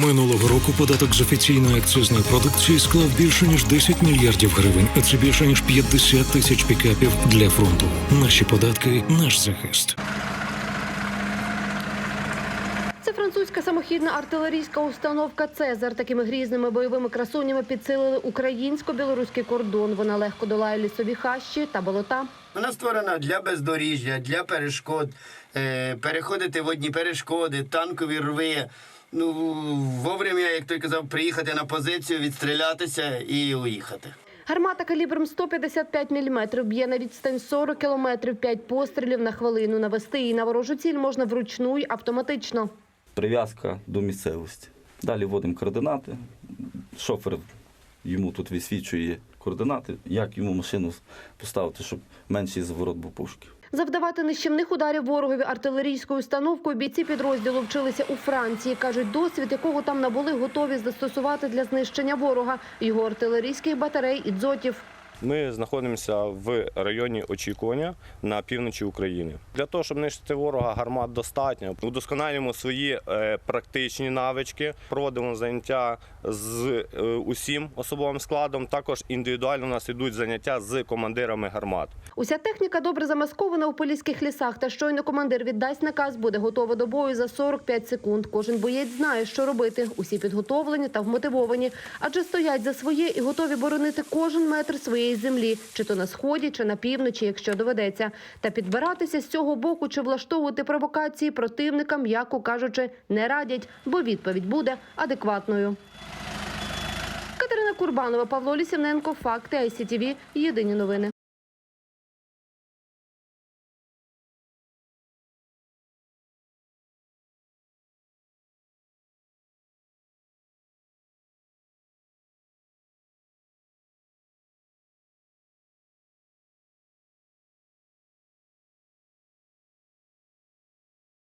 Минулого року податок з офіційної акцизної продукції склав більше ніж 10 мільярдів гривень, а це більше ніж 50 тисяч пікапів для фронту. Наші податки, наш захист. Це французька самохідна артилерійська установка Цезар. Такими грізними бойовими красунями підсилили українсько-білоруський кордон. Вона легко долає лісові хащі та болота. Вона створена для бездоріжжя, для перешкод, е, переходити водні перешкоди, танкові рви. Ну, вовремя, як той казав, приїхати на позицію, відстрілятися і уїхати. Гармата калібром 155 мм б'є на відстань 40 км, 5 пострілів на хвилину. Навести її на ворожу ціль можна вручну й автоматично. прив'язка до місцевості. Далі вводимо координати. Шофер йому тут висвічує координати, як йому машину поставити, щоб менший заворот був пушки. Завдавати нищівних ударів ворогові артилерійською установкою бійці підрозділу вчилися у Франції. Кажуть, досвід, якого там набули, готові застосувати для знищення ворога, його артилерійських батарей і дзотів. Ми знаходимося в районі очікування на півночі України. Для того, щоб нищити ворога, гармат достатньо. Удосконалюємо свої е, практичні навички, проводимо заняття з е, усім особовим складом. Також індивідуально у нас йдуть заняття з командирами гармат. Уся техніка добре замаскована у поліських лісах. Та щойно командир віддасть наказ, буде готова до бою за 45 секунд. Кожен боєць знає, що робити. Усі підготовлені та вмотивовані, адже стоять за своє і готові боронити кожен метр своєї землі, чи то на сході, чи на півночі, якщо доведеться. Та підбиратися з цього боку чи влаштовувати провокації противникам, м'яко кажучи, не радять, бо відповідь буде адекватною. Катерина Курбанова, Павло Лісівненко, Факти ICTV, Єдині новини.